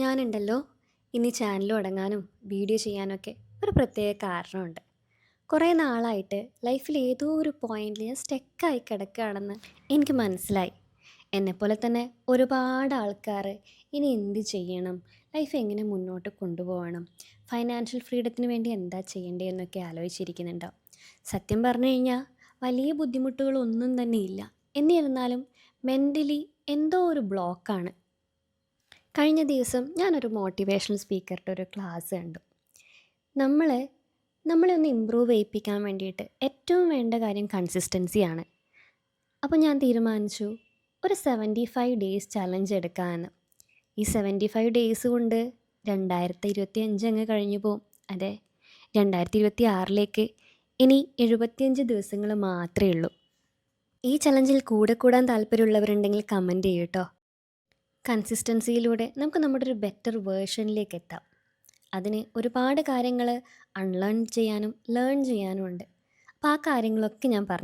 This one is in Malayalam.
ഞാനുണ്ടല്ലോ. ഇനി ചാനൽ തുടങ്ങാനും വീഡിയോ ചെയ്യാനൊക്കെ ഒരു പ്രത്യേക കാരണമുണ്ട്. കുറേ നാളായിട്ട് ലൈഫിൽ ഏതോ ഒരു പോയിന്റിൽ ഞാൻ സ്റ്റെക്കായി കിടക്കുകയാണെന്ന് എനിക്ക് മനസ്സിലായി. എന്നെപ്പോലെ തന്നെ ഒരുപാട് ആൾക്കാർ ഇനി എന്ത് ചെയ്യണം? ലൈഫ് എങ്ങനെ മുന്നോട്ട് കൊണ്ടുപോകണം? ഫൈനാൻഷ്യൽ ഫ്രീഡത്തിന് വേണ്ടി എന്താ ചെയ്യേണ്ടതെന്നൊക്കെ ആലോചിച്ചിരിക്കുന്നുണ്ടാവും സത്യം പറഞ്ഞു കഴിഞ്ഞാൽ വലിയ ബുദ്ധിമുട്ടുകളൊന്നും തന്നെ ഇല്ല. എന്നിരുന്നാലും മെന്റലി എന്തോ ഒരു ബ്ലോക്കാണ് കഴിഞ്ഞ ദിവസം ഞാനൊരു മോട്ടിവേഷണൽ സ്പീക്കറുടെ ഒരു ക്ലാസ് കണ്ടു. നമ്മൾ നമ്മളെ ഒന്ന് ഇമ്പ്രൂവ് ചെയ്യിപ്പിക്കാൻ വേണ്ടിയിട്ട് ഏറ്റവും വേണ്ട കാര്യം കൺസിസ്റ്റൻസിയാണ് അപ്പോൾ ഞാൻ തീരുമാനിച്ചു ഒരു സെവന്റി ഫൈവ് ഡേയ്സ് ചലഞ്ച് എടുക്കാമെന്ന് ഈ സെവന്റി ഫൈവ് ഡേയ്സ് കൊണ്ട് രണ്ടായിരത്തി ഇരുപത്തി അഞ്ച് അങ്ങ് കഴിഞ്ഞു പോവും അതെ? രണ്ടായിരത്തി ഇരുപത്തി ആറിലേക്ക് ഇനി എഴുപത്തിയഞ്ച് ദിവസങ്ങൾ മാത്രമേ ഉള്ളൂ. ഈ ചലഞ്ചിൽ കൂടെ കൂടാൻ താല്പര്യമുള്ളവരുണ്ടെങ്കിൽ കമന്റ് ചെയ്യൂ കേട്ടോ കൺസിസ്റ്റൻസിയിലൂടെ നമുക്ക് നമ്മുടെ ഒരു ബെറ്റർ വേർഷനിലേക്ക് എത്താം. അതിന് ഒരുപാട് കാര്യങ്ങൾ അൺലേൺ ചെയ്യാനും ലേൺ ചെയ്യാനും ഉണ്ട് അപ്പോൾ ആ കാര്യങ്ങളൊക്കെ ഞാൻ പറഞ്ഞു